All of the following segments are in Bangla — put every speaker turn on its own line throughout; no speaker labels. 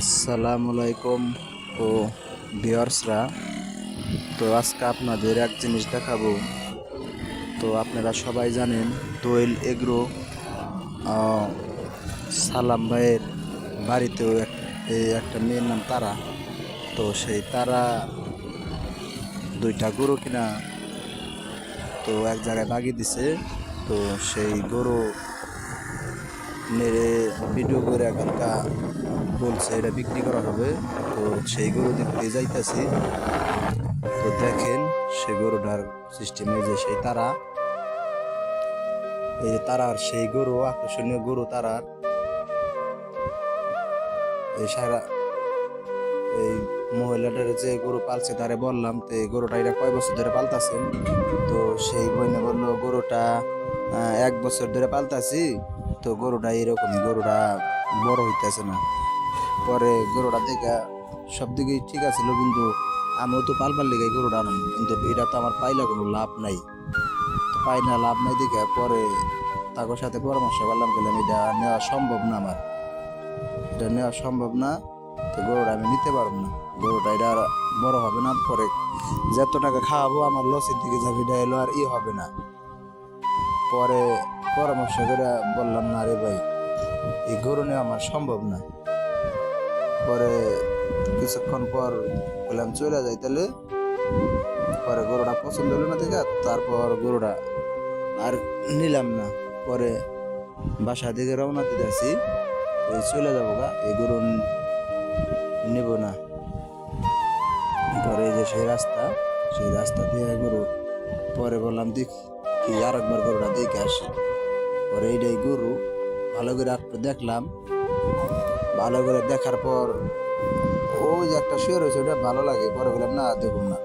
আসসালামু ও ভিওর্সরা তো আজকে আপনাদের এক জিনিস দেখাবো। তো আপনারা সবাই জানেন, দোয়েল এগ্রো সালাম ভাইয়ের বাড়িতেও একটা মেয়ের নাম তারা। তো সেই তারা দুইটা গরু কিনা, তো এক জায়গায় বাগিয়ে দিছে। তো সেই গরু মেরে ভিডিও করে এখানকার বলছে, এটা বিক্রি করা হবে। তো সেই গরু দেখতে যাইতেছি। তো দেখেন সেই গরুটার সিস্টেমে যে সেই তারা, এই যে তারার সেই গরু, আকর্ষণীয় গরু তারার, এই সারা, এই মহিলাটার যে গরু পালছে তারে বললাম, তো এই গরুটা এটা কয় বছর ধরে পালতাছেন? তো সেই বইনে বলল, গরুটা এক বছর ধরে পালতাছি। তো গরুটা এরকম গরুটা বড় হইতেছে না। পরে গরুটা দেখে সব দিকেই ঠিক আছিল, কিন্তু আমিও তো পালবার লেগে গরুটা আনুন কিন্তু এটা তো আমার পাইলে কোনো লাভ নাই। পাই না, লাভ নাই দেখে পরে তাদের সাথে পরামর্শ করলাম গেলাম এটা নেওয়া সম্ভব না আমার। এটা নেওয়া সম্ভব না, তো গরুটা আমি নিতে পারব না। গরুটা এটা আর বড় হবে না, পরে যত টাকা খাওয়াবো, আমার লসের দিকে যাবে এটা এলো আর ই হবে না। পরে পরামর্শ করে বললাম, না রে ভাই, এই গরু নেওয়া আমার সম্ভব না। পরে কিছুক্ষণ পর বললাম, চলে যাই তাহলে। পরে গরুটা পছন্দ হলো না দেখে, তারপর গরুটা আর নিলাম না। পরে বাসা দিকে রওনা দিতে আসি, এই চলে যাব গা, এই গরু নেব না। পরে যে সেই রাস্তা সেই রাস্তা দিয়ে গরু, পরে বললাম, দেখ কি আর একবার গরুটা দেখে আসি। পরে এইটাই গরু। ভালো করে একটু দেখলাম। ভালো করে দেখার পর ওই যে একটা শুয়ে রয়েছে, ওটা ভালো লাগে। পরে বললাম, না, দেখুন না।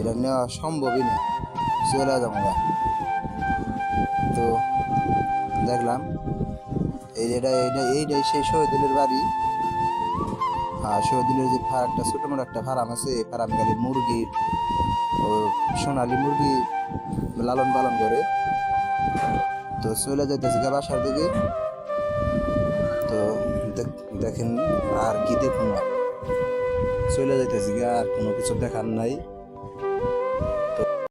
এটা নেওয়া সম্ভবই না। চলে যাব গা। তো দেখলাম, এই যেটা এইটা এইটাই সেই শহীদুলের বাড়ি। আর শহীদুলের যে একটা ছোট মোটো একটা ফার্ম আছে, এই ফার্ম খালি মুরগির ও সোনালি মুরগি লালন পালন করে। তো চলে যাইতেছি গা বাসার দিকে। তো দেখ- দেখেন আর কি দেখুন চলে যাইতেছি গা, আর কোনো কিছু দেখার নাই।